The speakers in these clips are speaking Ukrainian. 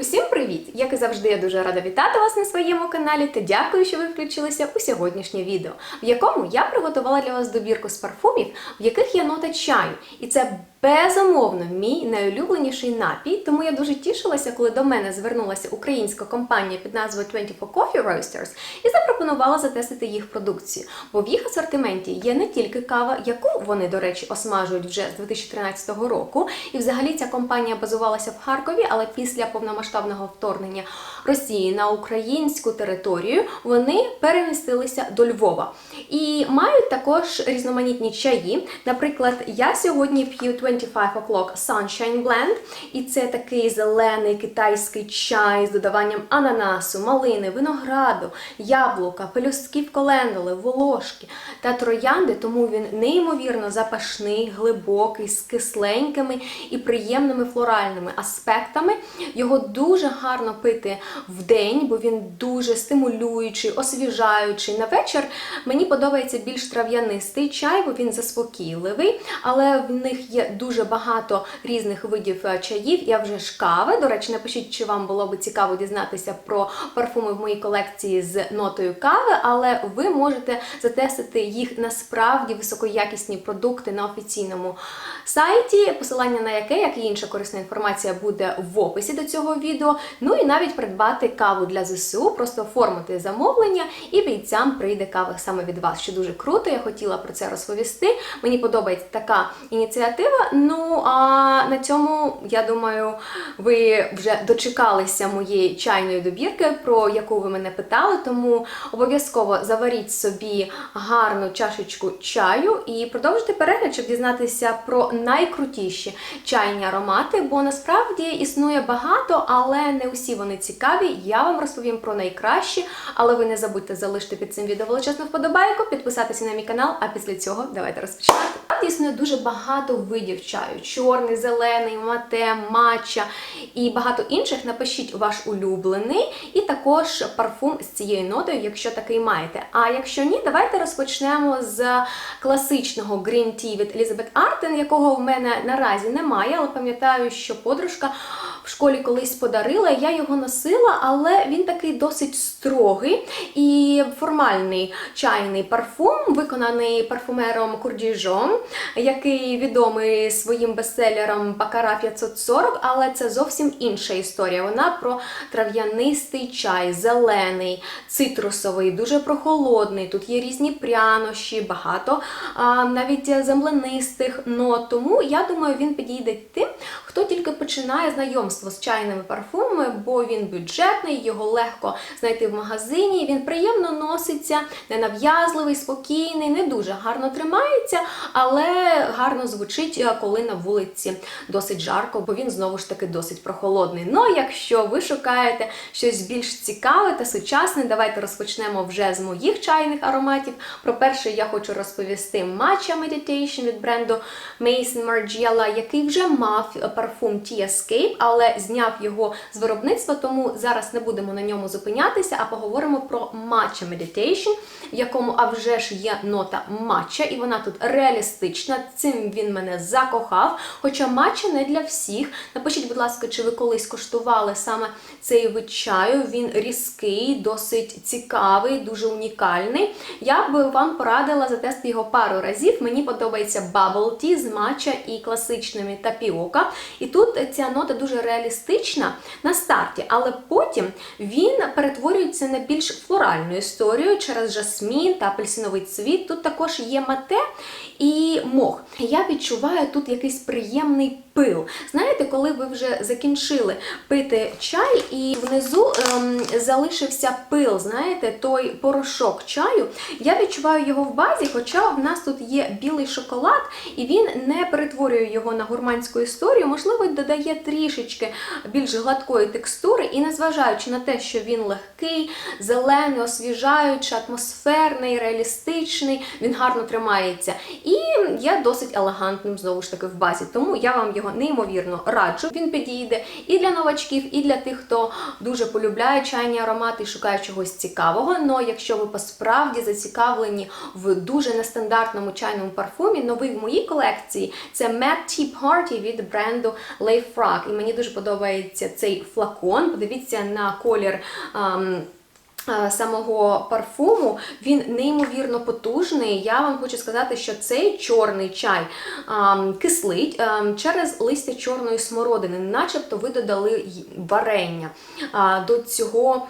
Усім привіт! Як і завжди, я дуже рада вітати вас на своєму каналі та дякую, що ви включилися у сьогоднішнє відео, в якому я приготувала для вас добірку з парфумів, в яких є нота чаю. І це безумовно мій найулюбленіший напій. Тому я дуже тішилася, коли до мене звернулася українська компанія під назвою 24 Coffee Roasters і запропонувала затестити їх продукцію. Бо в їх асортименті є не тільки кава, яку вони, до речі, осмажують вже з 2013 року. І взагалі ця компанія базувалася в Харкові, але після повномасштабного вторгнення Росії на українську територію вони перемістилися до Львова. І мають також різноманітні чаї. Наприклад, я сьогодні п'ю 25 O'Clock Sunshine Blend, і це такий зелений китайський чай з додаванням ананасу, малини, винограду, яблука, пелюстків колендули, волошки та троянди, тому він неймовірно запашний, глибокий, з кисленькими і приємними флоральними аспектами. Його дуже гарно пити в день, бо він дуже стимулюючий, освіжаючий. На вечір мені подобається більш трав'янистий чай, бо він заспокійливий, але в них є дуже багато різних видів е, чаїв. Я вже ж кави. До речі, напишіть, чи вам було би цікаво дізнатися про парфуми в моїй колекції з нотою кави, але ви можете затестити їх насправді високоякісні продукти на офіційному сайті, посилання на яке, як і інша корисна інформація, буде в описі до цього відео. Ну і навіть придбати каву для ЗСУ, просто оформити замовлення, і бійцям прийде кава саме від вас, що дуже круто. Я хотіла про це розповісти. Мені подобається така ініціатива. Ну а на цьому я думаю, ви вже дочекалися моєї чайної добірки, про яку ви мене питали. Тому обов'язково заваріть собі гарну чашечку чаю і продовжуйте перегляд, щоб дізнатися про найкрутіші чайні аромати, бо насправді існує багато, але не усі вони цікаві. Я вам розповім про найкращі, але ви не забудьте залишити під цим відео величезну вподобайку, підписатися на мій канал, а після цього давайте розпочинати. Існує дуже багато видів чаю: чорний, зелений, мате, матча і багато інших. Напишіть ваш улюблений, і також парфум з цією нотою, якщо такий маєте. А якщо ні, давайте розпочнемо з класичного Green Tea від Elizabeth Arden, якого в мене наразі немає, але пам'ятаю, що подружка в школі колись подарила. Я його носила, але він такий досить строгий і формальний чайний парфум, виконаний парфумером Курдіжом, який відомий своїм бестселером Бакара 540, але це зовсім інша історія. Вона про трав'янистий чай, зелений, цитрусовий, дуже прохолодний. Тут є різні прянощі, багато а, навіть земленистих нот. Тому я думаю, він підійде тим, хто тільки починає знайомство з чайними парфумами, бо він бюджетний, його легко знайти в магазині. Він приємно носиться, ненав'язливий, спокійний, не дуже гарно тримається, але гарно звучить, е, коли на вулиці досить жарко, бо він знову ж таки досить прохолодний. Ну, а якщо ви шукаєте щось більш цікаве та сучасне, давайте розпочнемо вже з моїх чайних ароматів. Про перший я хочу розповісти Matcha Meditation від бренду Mason Margiela, який вже мав парфум Tea Escape, але зняв його з виробництва, тому зараз не будемо на ньому зупинятися, а поговоримо про Matcha Meditation, в якому а вже ж є нота матча, і вона тут реалістична. Цим він мене закохав. Хоча матча не для всіх. Напишіть, будь ласка, чи ви колись коштували саме цей вид чаю? Він різкий, досить цікавий, дуже унікальний. Я би вам порадила затестити його пару разів. Мені подобається Bubble Tea з матча і класичними тапіока. І тут ця нота дуже реалістична на старті, але потім він перетворюється на більш флоральну історію через жасмін та апельсиновий цвіт. Тут також є мате і мох. Я відчуваю тут якийсь приємний пил. Знаєте, коли ви вже закінчили пити чай, і внизу ем, залишився пил, знаєте, той порошок чаю. Я відчуваю його в базі, хоча в нас тут є білий шоколад, і він не перетворює його на гурманську історію. Можливо, додає трішечки більш гладкої текстури, і незважаючи на те, що він легкий, зелений, освіжаючий, атмосферний, реалістичний, він гарно тримається. І є досить елегантним знову ж таки в базі. Тому я вам його неймовірно раджу. Він підійде і для новачків, і для тих, хто дуже полюбляє чайні аромати і шукає чогось цікавого. Но якщо ви посправді зацікавлені в дуже нестандартному чайному парфумі, новий в моїй колекції це Mad Tea Party від бренду Leif Frag. І мені дуже подобається цей флакон. Подивіться на колір. ам, Самого парфуму він неймовірно потужний. Я вам хочу сказати, що цей чорний чай кислить ам, через листя чорної смородини, начебто ви додали варення до цього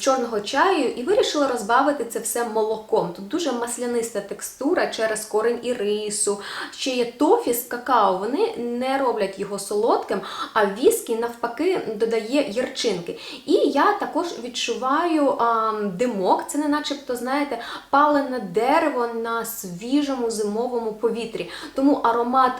чорного чаю і вирішили розбавити це все молоком. Тут дуже масляниста текстура через корень ірису. Ще є тофі з какао. Вони не роблять його солодким, а віскі навпаки додає гірчинки. І я також відчуваю а, димок. Це не начебто, знаєте, палене дерево на свіжому зимовому повітрі. Тому аромат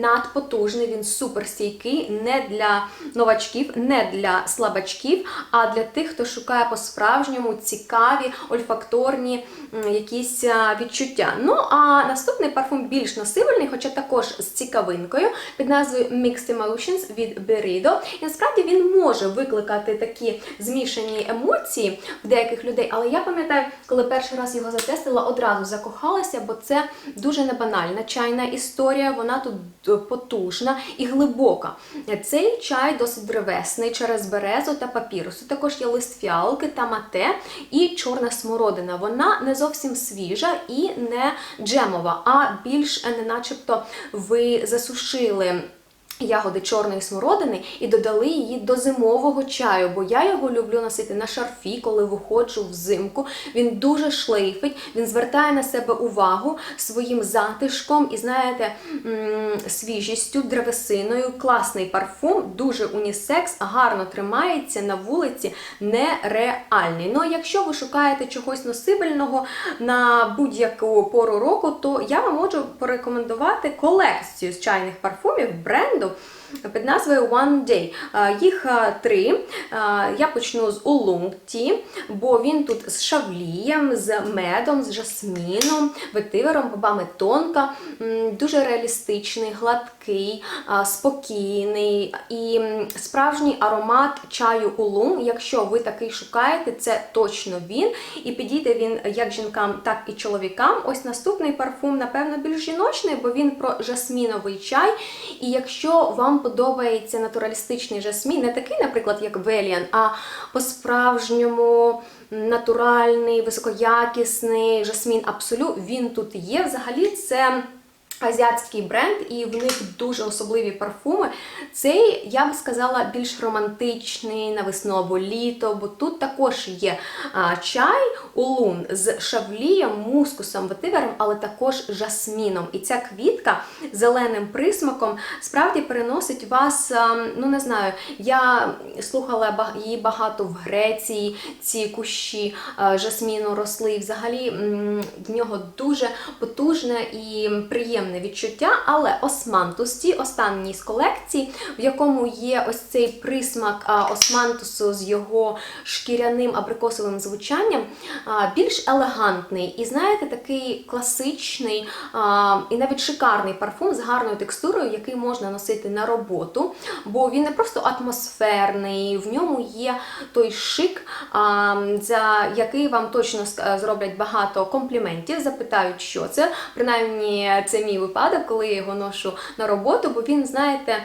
надпотужний, він суперстійкий, не для новачків, не для слабачків, а для тих, хто шукає по-справжньому цікаві, ольфакторні якісь відчуття. Ну а наступний парфум більш носибельний, хоча також з цікавинкою, під назвою Mixed Emotions від Berido. І насправді він може викликати такі змішані емоції в деяких людей. Але я пам'ятаю, коли перший раз його затестила, одразу закохалася, бо це дуже небанальна чайна історія. Вона тут потужна і глибока. Цей чай досить древесний через березу та папірусу. Також є лист фіалки та мате і чорна смородина. Вона не зовсім свіжа і не джемова, а більш е, не начебто ви засушили. Ягоди чорної смородини і додали її до зимового чаю, бо я його люблю носити на шарфі, коли виходжу взимку. Він дуже шлейфить, він звертає на себе увагу своїм затишком і, знаєте, свіжістю, древесиною. Класний парфум, дуже унісекс, гарно тримається на вулиці, нереальний. Ну, а якщо ви шукаєте чогось носибельного на будь-яку пору року, то я вам можу порекомендувати колекцію з чайних парфумів бренду mundo. Під назвою One Day. Їх три. Я почну з Tea, бо він тут з шавлієм, з медом, з жасміном, ветивером, бобами тонка, дуже реалістичний, гладкий, спокійний і справжній аромат чаю Oolong. Якщо ви такий шукаєте, це точно він. І підійде він як жінкам, так і чоловікам. Ось наступний парфум, напевно, більш жіночний, бо він про жасміновий чай. І якщо вам подобається натуралістичний жасмін, не такий, наприклад, як Веліан, а по-справжньому натуральний, високоякісний жасмін Абсолют, він тут є. Взагалі, це. Азіатський бренд, і в них дуже особливі парфуми. Цей, я би сказала, більш романтичний на весну або літо, бо тут також є а, чай улун з шавлієм, мускусом, ветивером, але також жасміном. І ця квітка зеленим присмаком справді переносить вас, а, ну не знаю, я слухала її багато в Греції, ці кущі а, жасміну росли. І взагалі в нього дуже потужне і приємне відчуття, але османтусті, останній з колекції, в якому є ось цей присмак османтусу з його шкіряним абрикосовим звучанням, більш елегантний. І знаєте, такий класичний і навіть шикарний парфум з гарною текстурою, який можна носити на роботу, бо він не просто атмосферний, в ньому є той шик, за який вам точно зроблять багато компліментів, запитають, що це. Принаймні, це мій випадок, коли я його ношу на роботу, бо він, знаєте,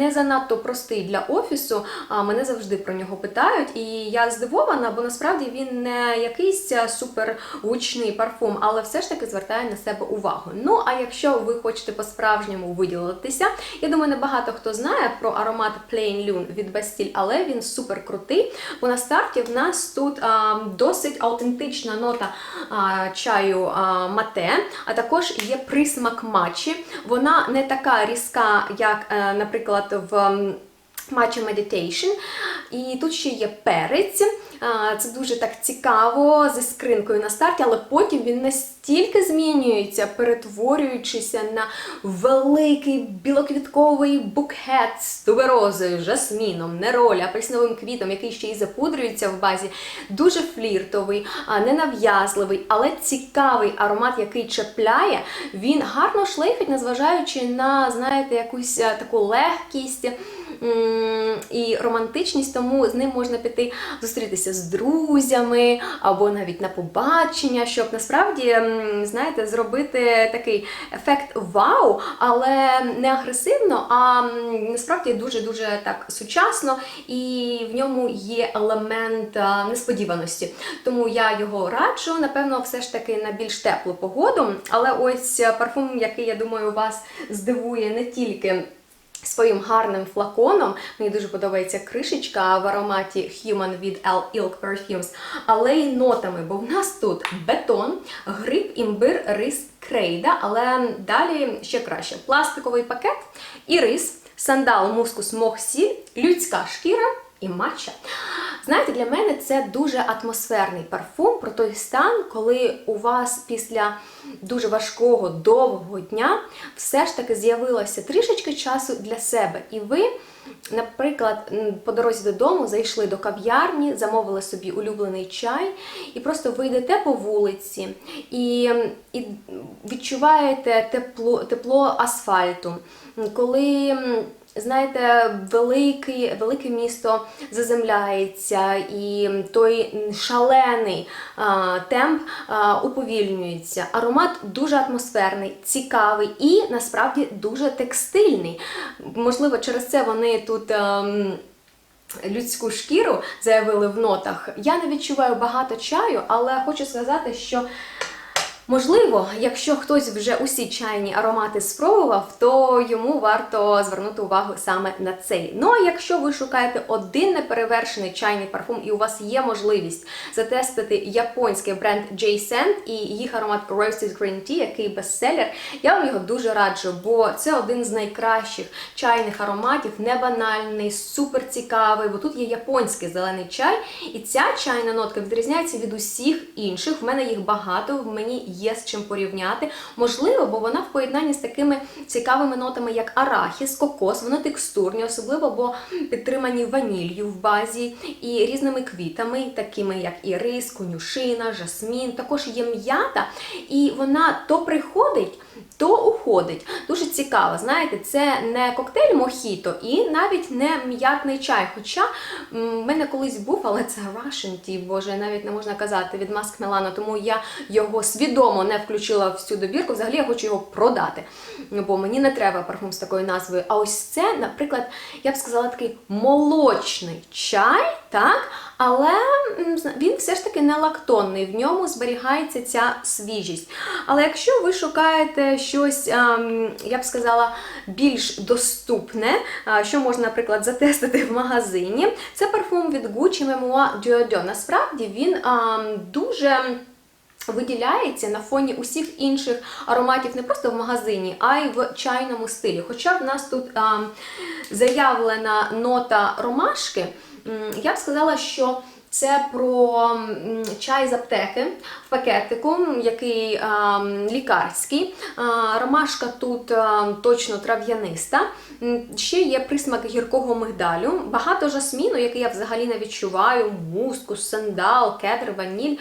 не занадто простий для офісу. А мене завжди про нього питають, і я здивована, бо насправді він не якийсь а, супер гучний парфум, але все ж таки звертає на себе увагу. Ну а якщо ви хочете по-справжньому виділитися, я думаю, не багато хто знає про аромат Plain Lune від Bastille, але він супер крутий. Бо на старті в нас тут а, досить аутентична нота а, чаю а, мате, а також є присмак матчі. Вона не така різка, як, е, наприклад, в. Matcha Meditation. І тут ще є перець. Це дуже так цікаво зі скринкою на старті, але потім він настільки змінюється, перетворюючися на великий білоквітковий букет з туберозою, жасміном, неролі, апельсиновим квітом, який ще й запудрюється в базі. Дуже фліртовий, ненав'язливий, але цікавий аромат, який чіпляє. Він гарно шлейфить, незважаючи на, знаєте, якусь таку легкість і романтичність, тому з ним можна піти зустрітися з друзями або навіть на побачення, щоб насправді, знаєте, зробити такий ефект вау, але не агресивно, а насправді дуже-дуже так сучасно, і в ньому є елемент несподіваності. Тому я його раджу, напевно, все ж таки на більш теплу погоду. Але ось парфум, який я думаю, вас здивує не тільки. Своїм гарним флаконом, мені дуже подобається кришечка в ароматі Human від L Ilk Perfumes, але й нотами, бо в нас тут бетон, гриб, імбир, рис, крейда, але далі ще краще. Пластиковий пакет і рис, сандал, мускус, мох, сіль, людська шкіра і матча. Знаєте, для мене це дуже атмосферний парфум про той стан, коли у вас після дуже важкого, довгого дня все ж таки з'явилося трішечки часу для себе. І ви, наприклад, по дорозі додому зайшли до кав'ярні, замовили собі улюблений чай, і просто ви йдете по вулиці і, і відчуваєте тепло, тепло асфальту. Коли знаєте, велике, велике місто заземляється, і той шалений а, темп а, уповільнюється. Аромат дуже атмосферний, цікавий і насправді дуже текстильний. Можливо, через це вони тут. ем, Людську шкіру заявили в нотах. Я не відчуваю багато чаю, але хочу сказати, що Можливо, якщо хтось вже усі чайні аромати спробував, то йому варто звернути увагу саме на цей. Ну а якщо ви шукаєте один неперевершений чайний парфум, і у вас є можливість затестити японський бренд J Scent і їх аромат Roasted Green Tea, який бестселер, я вам його дуже раджу, бо це один з найкращих чайних ароматів, не банальний, супер цікавий, бо тут є японський зелений чай, і ця чайна нотка відрізняється від усіх інших. В мене їх багато, в мені є з чим порівняти. Можливо, бо вона в поєднанні з такими цікавими нотами, як арахіс, кокос, вони текстурні, особливо, бо підтримані ванілью в базі і різними квітами, такими як ірис, конюшина, жасмін. Також є м'ята, і вона то приходить. То уходить. Дуже цікаво, знаєте, це не коктейль мохіто і навіть не м'ятний чай. Хоча в мене колись був, але це Russian tea, боже, навіть не можна казати від Маск Мелано, тому я його свідомо не включила в цю добірку. Взагалі я хочу його продати, бо мені не треба парфум з такою назвою. А ось це, наприклад, я б сказала, такий молочний чай, так? Але він все ж таки не лактонний, в ньому зберігається ця свіжість. Але якщо ви шукаєте щось, ем, я б сказала, більш доступне, що можна, наприклад, затестити в магазині, це парфум від Gucci Memoir Dior. Насправді він ем, дуже. Виділяється на фоні усіх інших ароматів не просто в магазині, а й в чайному стилі. Хоча в нас тут а, заявлена нота ромашки, я б сказала, що це про чай з аптеки в пакетику, який а, лікарський. А, ромашка тут а, точно трав'яниста. Ще є присмак гіркого мигдалю, багато жасміну, який я взагалі не відчуваю, мускус, сандал, кедр, ваніль.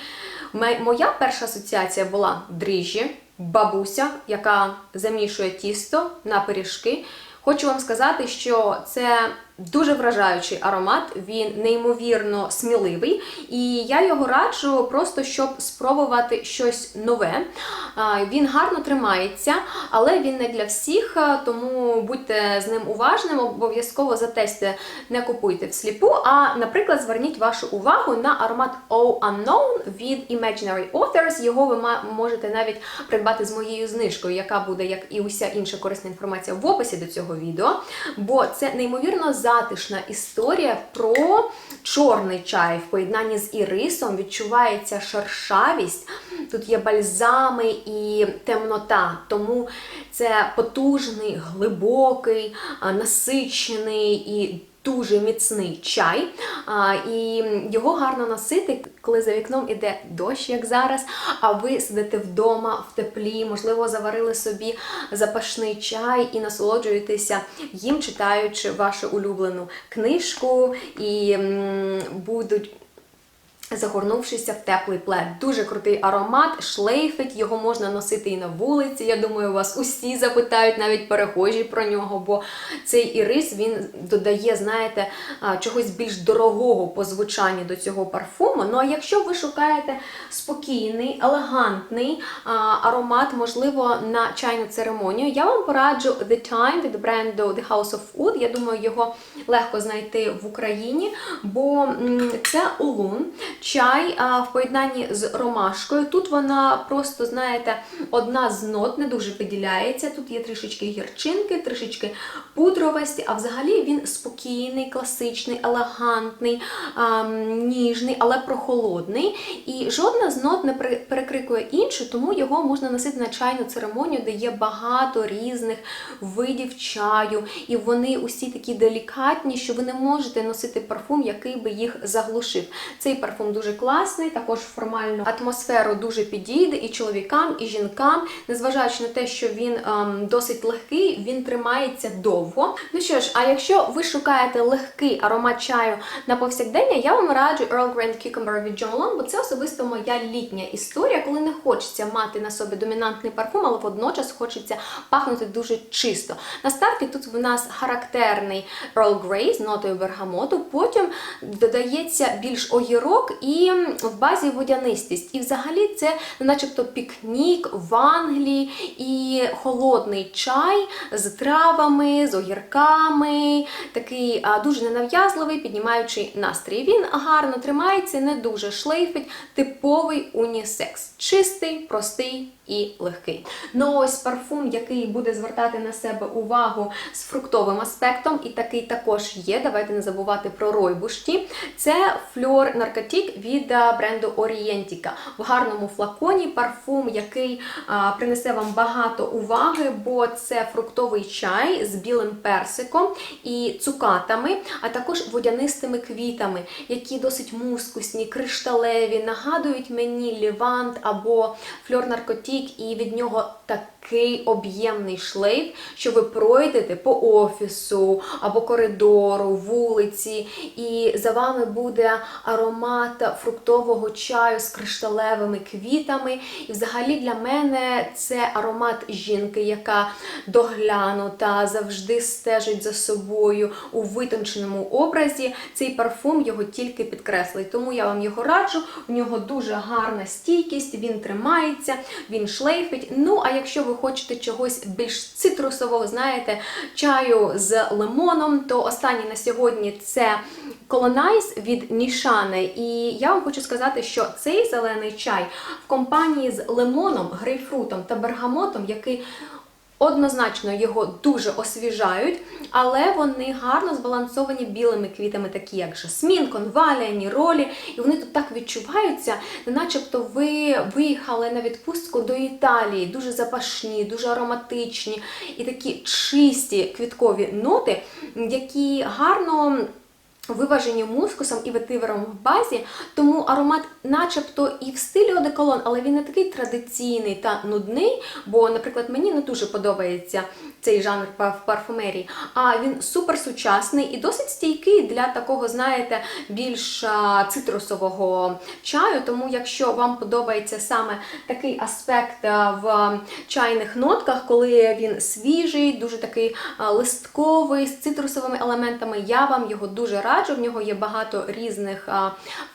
Моя перша асоціація була дріжджі, бабуся, яка замішує тісто на пиріжки. Хочу вам сказати, що це дуже вражаючий аромат, він неймовірно сміливий, і я його раджу просто щоб спробувати щось нове. Він гарно тримається, але він не для всіх, тому будьте з ним уважним, обов'язково затестите, не купуйте всліпу. А, наприклад, зверніть вашу увагу на аромат Oh Unknown від Imaginary Authors. Його ви можете навіть придбати з моєю знижкою, яка буде, як і уся інша корисна інформація в описі до цього відео. Бо це неймовірно затишна історія про чорний чай в поєднанні з ірисом. Відчувається шершавість. Тут є бальзами і темнота. Тому це потужний, глибокий, насичений і дуже міцний чай. А, і його гарно носити, коли за вікном іде дощ, як зараз, а ви сидите вдома в теплі, можливо, заварили собі запашний чай і насолоджуєтеся їм, читаючи вашу улюблену книжку, і м, будуть Загорнувшися в теплий плед. Дуже крутий аромат, шлейфить, його можна носити і на вулиці. Я думаю, вас усі запитають, навіть перехожі про нього, бо цей ірис він додає, знаєте, чогось більш дорогого по звучанню до цього парфуму. Ну а якщо ви шукаєте спокійний, елегантний аромат, можливо, на чайну церемонію, я вам пораджу The Time від бренду The House of Wood. Я думаю, його легко знайти в Україні, бо це улун чай а, в поєднанні з ромашкою. Тут вона просто, знаєте, одна з нот не дуже виділяється. Тут є трішечки гірчинки, трішечки пудровості, а взагалі він спокійний, класичний, елегантний, а, ніжний, але прохолодний. І жодна з нот не перекрикує іншу, тому його можна носити на чайну церемонію, де є багато різних видів чаю, і вони усі такі делікатні, що ви не можете носити парфум, який би їх заглушив. Цей парфум дуже класний, також формальну атмосферу дуже підійде і чоловікам, і жінкам, незважаючи на те, що він ем, досить легкий, він тримається довго. Ну що ж, а якщо ви шукаєте легкий аромат чаю на повсякдення, я вам раджу Earl Grey Cucumber від John Long, бо це особисто моя літня історія, коли не хочеться мати на собі домінантний парфум, але водночас хочеться пахнути дуже чисто. На старті тут в нас характерний Earl Grey з нотою бергамоту, потім додається більш огірок і в базі водянистість. І взагалі це начебто пікнік в Англії і холодний чай з травами, з огірками, такий дуже ненав'язливий, піднімаючий настрій. Він гарно тримається, не дуже шлейфить, типовий унісекс. Чистий, простий і легкий. Ну ось парфум, який буде звертати на себе увагу з фруктовим аспектом, і такий також є. Давайте не забувати про ройбушті. Це фльор наркотік від бренду Orientica. В гарному флаконі парфум, який а, принесе вам багато уваги, бо це фруктовий чай з білим персиком і цукатами, а також водянистими квітами, які досить мускусні, кришталеві, нагадують мені лівант або фльор наркотік, і від нього такий об'ємний шлейф, що ви пройдете по офісу або коридору, вулиці, і за вами буде аромат фруктового чаю з кришталевими квітами. І взагалі для мене це аромат жінки, яка доглянута, завжди стежить за собою у витонченому образі. Цей парфум його тільки підкреслить. Тому я вам його раджу. У нього дуже гарна стійкість, він тримається, він шлейфить. Ну, а якщо ви хочете чогось більш цитрусового, знаєте, чаю з лимоном, то останній на сьогодні це Колонайз від Нішани. І я вам хочу сказати, що цей зелений чай в компанії з лимоном, грейпфрутом та бергамотом, який Однозначно його дуже освіжають, але вони гарно збалансовані білими квітами, такі як жасмін, конвалія, ніролі. І вони тут так відчуваються, начебто ви виїхали на відпустку до Італії, дуже запашні, дуже ароматичні і такі чисті квіткові ноти, які гарно. Виважені мускусом і ветивером в базі, тому аромат, начебто, і в стилі одеколон, але він не такий традиційний та нудний, бо, наприклад, мені не дуже подобається цей жанр в парфумерії. А він супер сучасний і досить стійкий для такого, знаєте, більш цитрусового чаю. Тому, якщо вам подобається саме такий аспект в чайних нотках, коли він свіжий, дуже такий листковий з цитрусовими елементами, я вам його дуже раджу. В нього є багато різних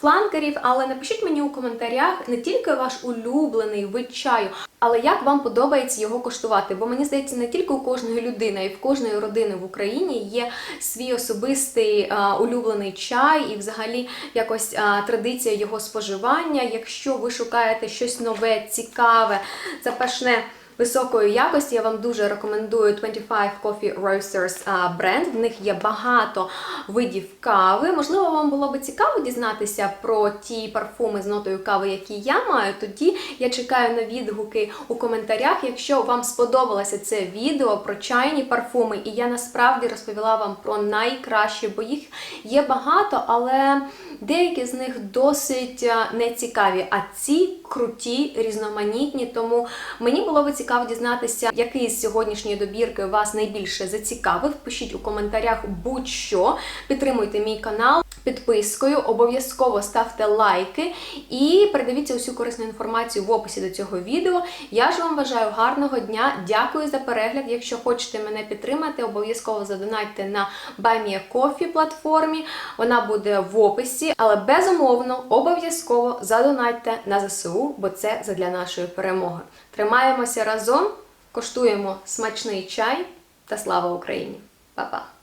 фланкерів, але напишіть мені у коментарях не тільки ваш улюблений вид чаю, але як вам подобається його коштувати. Бо мені здається, не тільки у кожної людини, й в кожної родини в Україні є свій особистий улюблений чай і взагалі якось традиція його споживання. Якщо ви шукаєте щось нове, цікаве, запашне. Високої якості я вам дуже рекомендую 25 Coffee Roasters бренд. В них є багато видів кави. Можливо, вам було би цікаво дізнатися про ті парфуми з нотою кави, які я маю. Тоді я чекаю на відгуки у коментарях. Якщо вам сподобалося це відео про чайні парфуми, і я насправді розповіла вам про найкращі, бо їх є багато, але деякі з них досить а, нецікаві. А ці круті, різноманітні. Тому мені було би цікаво дізнатися, який з сьогоднішньої добірки вас найбільше зацікавив. Пишіть у коментарях будь-що. Підтримуйте мій канал. Підпискою, обов'язково ставте лайки і передивіться усю корисну інформацію в описі до цього відео. Я ж вам бажаю гарного дня. Дякую за перегляд. Якщо хочете мене підтримати, обов'язково задонайте на BuyMeACoffee платформі. Вона буде в описі, але безумовно обов'язково задонайте на ЗСУ, бо це задля нашої перемоги. Тримаємося разом, коштуємо смачний чай та слава Україні! Па-па!